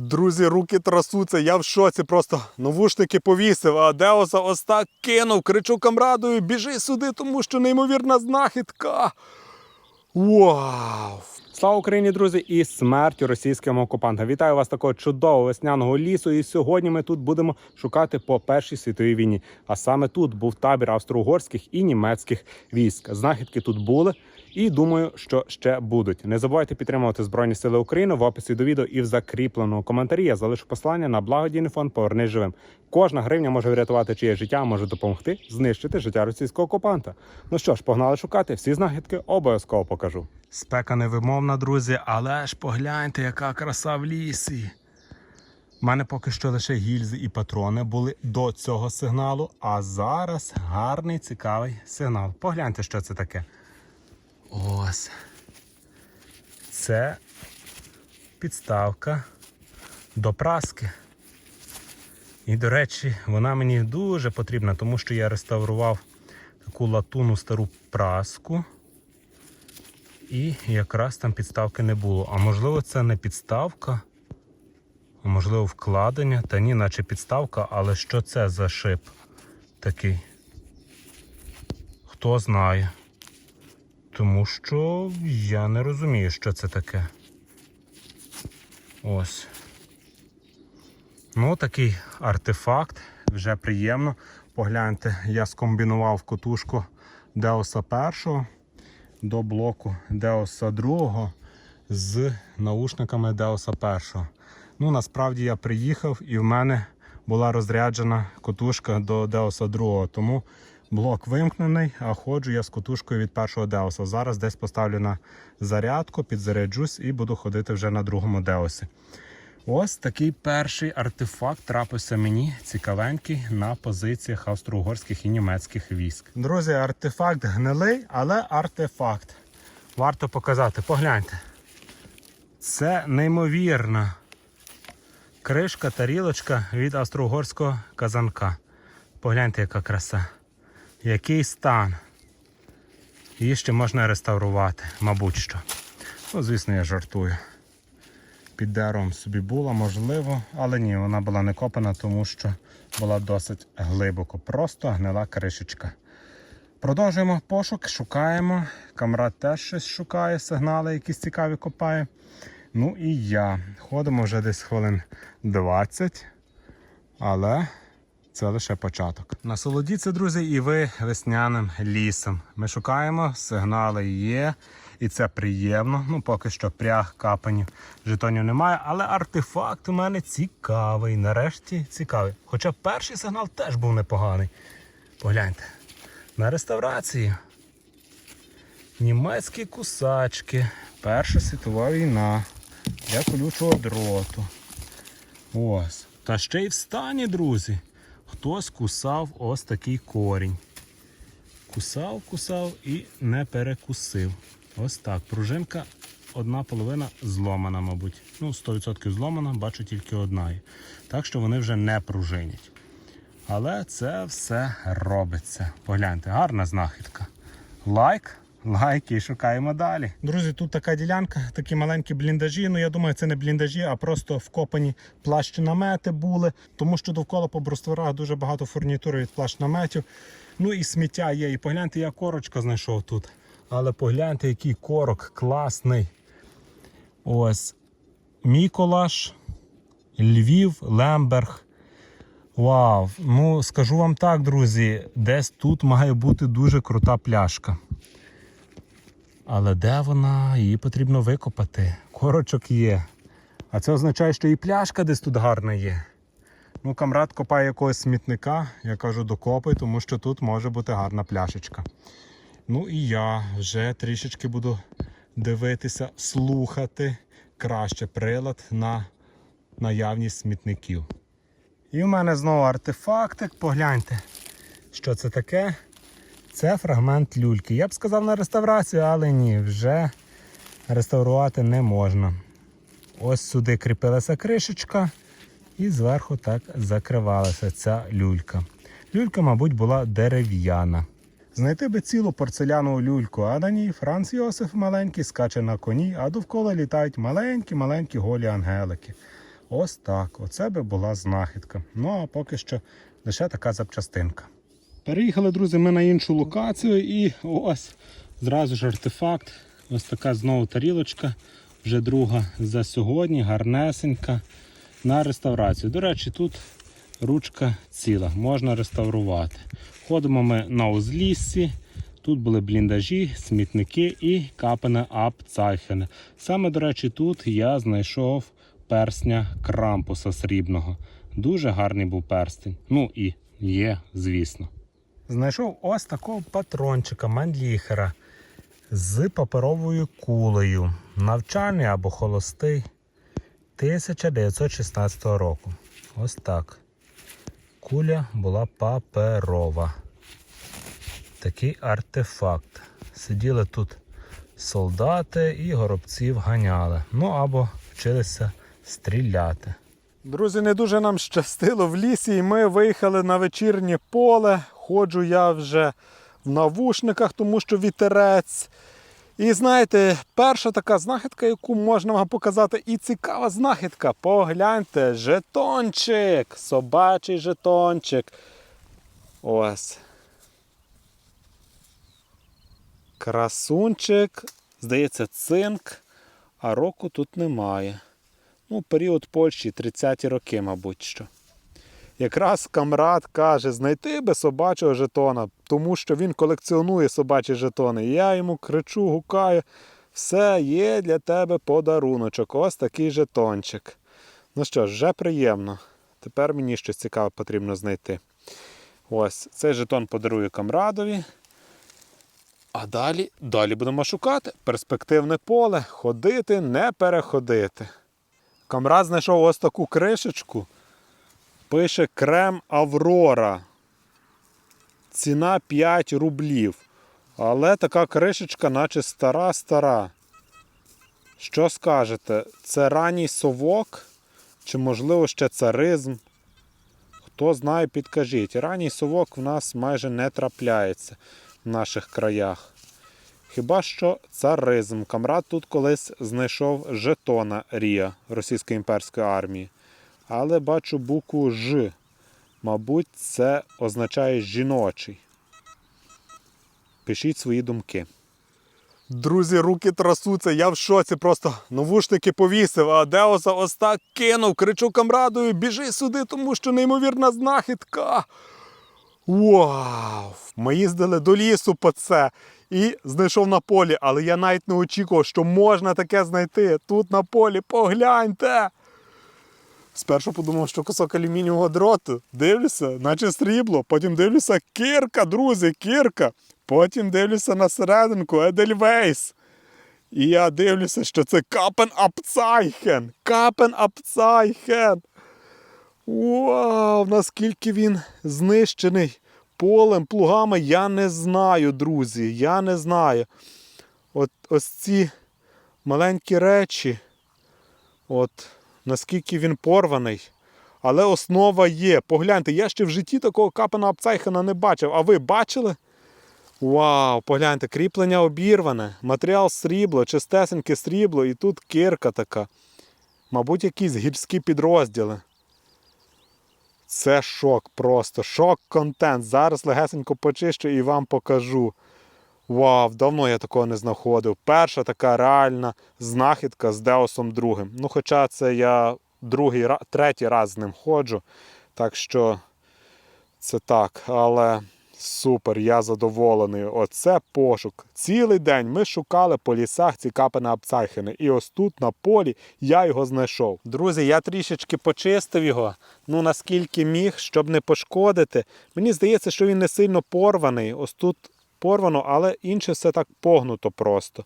Друзі, руки трасуться, я в шоці, просто навушники повісив, а Деоса ось так кинув, кричу камрадою, біжи сюди, тому що неймовірна знахідка. Вау! Слава Україні, друзі, і смертю російським окупантам. Вітаю вас такого чудового весняного лісу. І сьогодні ми тут будемо шукати по першій світовій війні. А саме тут був табір австро-угорських і німецьких військ. Знахідки тут були. І думаю, що ще будуть. Не забувайте підтримувати Збройні Сили України в описі до відео і в закріпленому коментарі. Я залишу посилання на благодійний фонд Повернись живим. Кожна гривня може врятувати чиє життя, може допомогти знищити життя російського окупанта. Ну що ж, погнали шукати. Всі знахідки обов'язково покажу. Спека невимовна, друзі, але ж погляньте, яка краса в лісі. У мене поки що лише гільзи і патрони були до цього сигналу, а зараз гарний цікавий сигнал. Погляньте, що це таке. Ось. Це підставка до праски. І, до речі, вона мені дуже потрібна, тому що я реставрував таку латунну стару праску. І якраз там підставки не було. А можливо, це не підставка, а можливо, вкладення. Та ні, наче підставка, але що це за шип такий? Хто знає. Тому що я не розумію, що це таке. Ось. Ну, такий артефакт, вже приємно. Погляньте, я скомбінував котушку Деоса 1 до блоку Деоса 2 з наушниками Деоса 1. Ну, насправді я приїхав і в мене була розряджена котушка до Деоса 2, тому блок вимкнений, а ходжу я з котушкою від першого Деоса. Зараз десь поставлю на зарядку, підзаряджусь і буду ходити вже на другому Деосі. Ось такий перший артефакт трапився мені цікавенький на позиціях австро-угорських і німецьких військ. Друзі, артефакт гнилий, але артефакт. Варто показати. Погляньте. Це неймовірна кришка, тарілочка від австро-угорського казанка. Погляньте, яка краса. Який стан. Її ще можна реставрувати, мабуть що. Ну, звісно, я жартую під деревом собі була, можливо, але ні, вона була не копана, тому що була досить глибоко. Просто гнила кришечка. Продовжуємо пошук, шукаємо. Камрад теж щось шукає, сигнали, якісь цікаві копає. Ну і я. Ходимо вже десь хвилин 20, але це лише початок. Насолодіться, друзі, і ви весняним лісом. Ми шукаємо, сигнали є. І це приємно. Ну, поки що пряг, капанів, жетонів немає. Але артефакт у мене цікавий. Нарешті цікавий. Хоча перший сигнал теж був непоганий. Погляньте. На реставрації. Німецькі кусачки. Перша світова війна. Для колючого дроту. Ось. Та ще й в стані, друзі. Хтось кусав ось такий корінь. Кусав, кусав і не перекусив. Ось так. Пружинка одна половина зломана, мабуть. Ну, 100% зломана, бачу тільки одна. Так що вони вже не пружинять. Але це все робиться. Погляньте, гарна знахідка. Лайк, лайк і шукаємо далі. Друзі, тут така ділянка, такі маленькі бліндажі. Ну я думаю, це не бліндажі, а просто вкопані плащ-намети були, тому що довкола по брустворах дуже багато фурнітури від плащ-наметів. Ну і сміття є. І погляньте, я корочка знайшов тут. Але погляньте, який корок класний. Ось Міколаш, Львів, Лемберг. Вау! Ну, скажу вам так, друзі, десь тут має бути дуже крута пляшка. Але де вона? Її потрібно викопати. Корочок є. А це означає, що і пляшка десь тут гарна є. Ну, камрад копає якогось смітника, я кажу, докопай, тому що тут може бути гарна пляшечка. Ну і я вже трішечки буду дивитися, слухати краще прилад на наявність смітників. І в мене знову артефактик. Погляньте, що це таке. Це фрагмент люльки. Я б сказав на реставрацію, але ні, вже реставрувати не можна. Ось сюди кріпилася кришечка, і зверху так закривалася ця люлька. Люлька, мабуть, була дерев'яна. Знайти би цілу порцелянову люльку, а на ній Франц Йосиф маленький скаче на коні, а довкола літають маленькі-маленькі голі ангелики. Ось так. Оце би була знахідка. Ну а поки що лише така запчастинка. Переїхали, друзі, ми на іншу локацію і ось зразу ж артефакт. Ось така знову тарілочка, вже друга за сьогодні, гарнесенька на реставрацію. До речі, тут ручка ціла, можна реставрувати. Ходимо ми на узліссі. Тут були бліндажі, смітники і капене апцайхене. Саме, до речі, тут я знайшов персня крампуса срібного. Дуже гарний був перстень. Ну і є, звісно. Знайшов ось такого патрончика Манліхера з паперовою кулею. Навчальний або холостий 1916 року. Ось так. Куля була паперова. Такий артефакт. Сиділи тут солдати і горобців ганяли. Ну або вчилися стріляти. Друзі, не дуже нам щастило в лісі, і ми виїхали на вечірнє поле. Ходжу я вже в навушниках, тому що вітерець. І знаєте, перша така знахідка, яку можна вам показати, і цікава знахідка. Погляньте, жетончик, собачий жетончик. Ось. Красунчик, здається, цинк, а року тут немає. Ну, період Польщі 30-ті роки, мабуть що. Якраз камрад каже, знайти би собачого жетона, тому що він колекціонує собачі жетони. Я йому кричу, гукаю, все є для тебе подаруночок. Ось такий жетончик. Ну що ж, вже приємно. Тепер мені щось цікаве потрібно знайти. Ось цей жетон подарую камрадові. А далі, далі будемо шукати перспективне поле. Ходити, не переходити. Камрад знайшов ось таку кришечку. Пише крем Аврора. Ціна 5 рублів. Але така кришечка, наче стара-стара. Що скажете? Це ранній совок? Чи, можливо, ще царизм? Хто знає, підкажіть. Ранній совок в нас майже не трапляється в наших краях. Хіба що царизм. Камрад тут колись знайшов жетона Рія Російської імперської армії. Але бачу букву Ж. Мабуть, це означає жіночий. Пишіть свої думки. Друзі, руки трасуться, я в шоці, просто навушники повісив, а Деоса ось так кинув, кричу камрадою, біжи сюди, тому що неймовірна знахідка. Вау! Ми їздили до лісу по це і знайшов на полі, але я навіть не очікував, що можна таке знайти. Тут на полі, погляньте. Спершу подумав, що кусок алюмінієвого дроту. Дивлюся, наче срібло. Потім дивлюся, кірка, друзі, кірка. Потім дивлюся на серединку, Едельвейс. І я дивлюся, що це Капен Апцайхен. Капен Апцайхен. Вау, наскільки він знищений полем, плугами, я не знаю, друзі. Я не знаю. От ось ці маленькі речі. От наскільки він порваний. Але основа є. Погляньте, я ще в житті такого капана Апцайхена не бачив. А ви бачили? Вау, погляньте, кріплення обірване, матеріал срібло, чистесеньке срібло, і тут кирка така. Мабуть, якісь гірські підрозділи. Це шок просто. Шок-контент. Зараз легесенько почищу і вам покажу. Вау, давно я такого не знаходив. Перша така реальна знахідка з Деосом другим. Ну, хоча це я другий, третій раз з ним ходжу. Так що це так, але супер, я задоволений. Оце пошук. Цілий день ми шукали по лісах ці капена Апцайхени. І ось тут на полі я його знайшов. Друзі, я трішечки почистив його, ну наскільки міг, щоб не пошкодити. Мені здається, що він не сильно порваний. Ось тут порвано, але інше все так погнуто просто.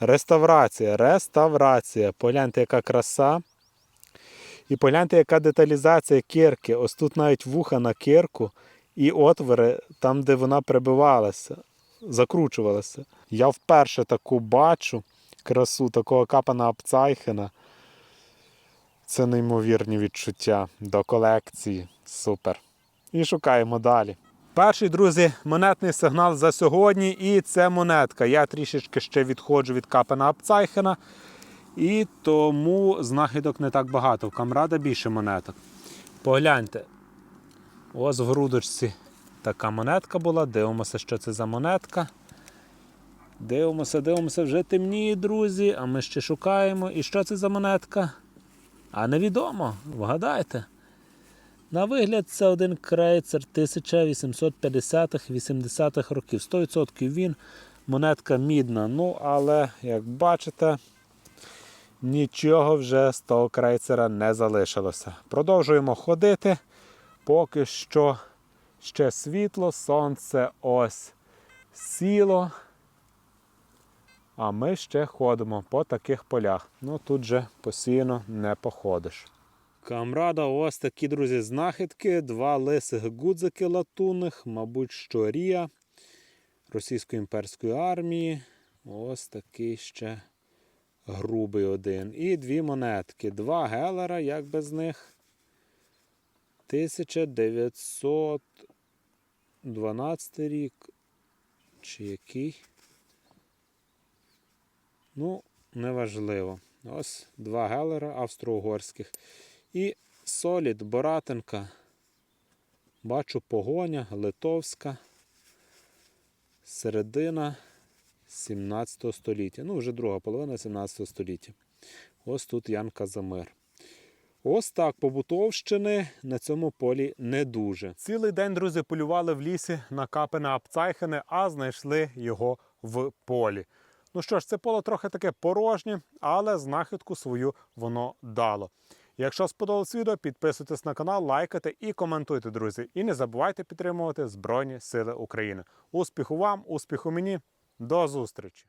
Реставрація, реставрація. Погляньте, яка краса. І погляньте, яка деталізація кирки. Ось тут навіть вуха на кирку і отвори там, де вона прибивалася, закручувалася. Я вперше таку бачу красу такого капана Апцайхена. Це неймовірні відчуття до колекції. Супер. І шукаємо далі. Перший, друзі, монетний сигнал за сьогодні, і це монетка. Я трішечки ще відходжу від капена Апцайхена. І тому знахідок не так багато. В камрада більше монеток. Погляньте. Ось в грудочці така монетка була. Дивимося, що це за монетка. Дивимося, дивимося, вже темніє, друзі, а ми ще шукаємо. І що це за монетка? А невідомо, вгадайте. На вигляд, це один крейцер 1850-80-х років. 100% він монетка мідна. Ну, але, як бачите, нічого вже з того крейцера не залишилося. Продовжуємо ходити. Поки що ще світло, сонце ось сіло. А ми ще ходимо по таких полях. Ну тут же постійно не походиш. Камрада, ось такі, друзі, знахідки. Два лисих гудзики латунних, мабуть, що Рія Російської імперської армії. Ось такий ще грубий один. І дві монетки. Два гелера, як без них. 1912 рік. Чи який? Ну, неважливо. Ось два гелера австро-угорських. І солід Боратенка. Бачу погоня, литовська. Середина 17 століття. Ну, вже друга половина 17 століття. Ось тут Ян Казимир. Ось так побутовщини на цьому полі не дуже. Цілий день, друзі, полювали в лісі на капене Апцайхене, а знайшли його в полі. Ну що ж, це поле трохи таке порожнє, але знахідку свою воно дало. Якщо сподобалось відео, підписуйтесь на канал, лайкайте і коментуйте, друзі. І не забувайте підтримувати Збройні Сили України. Успіху вам, успіху мені, до зустрічі!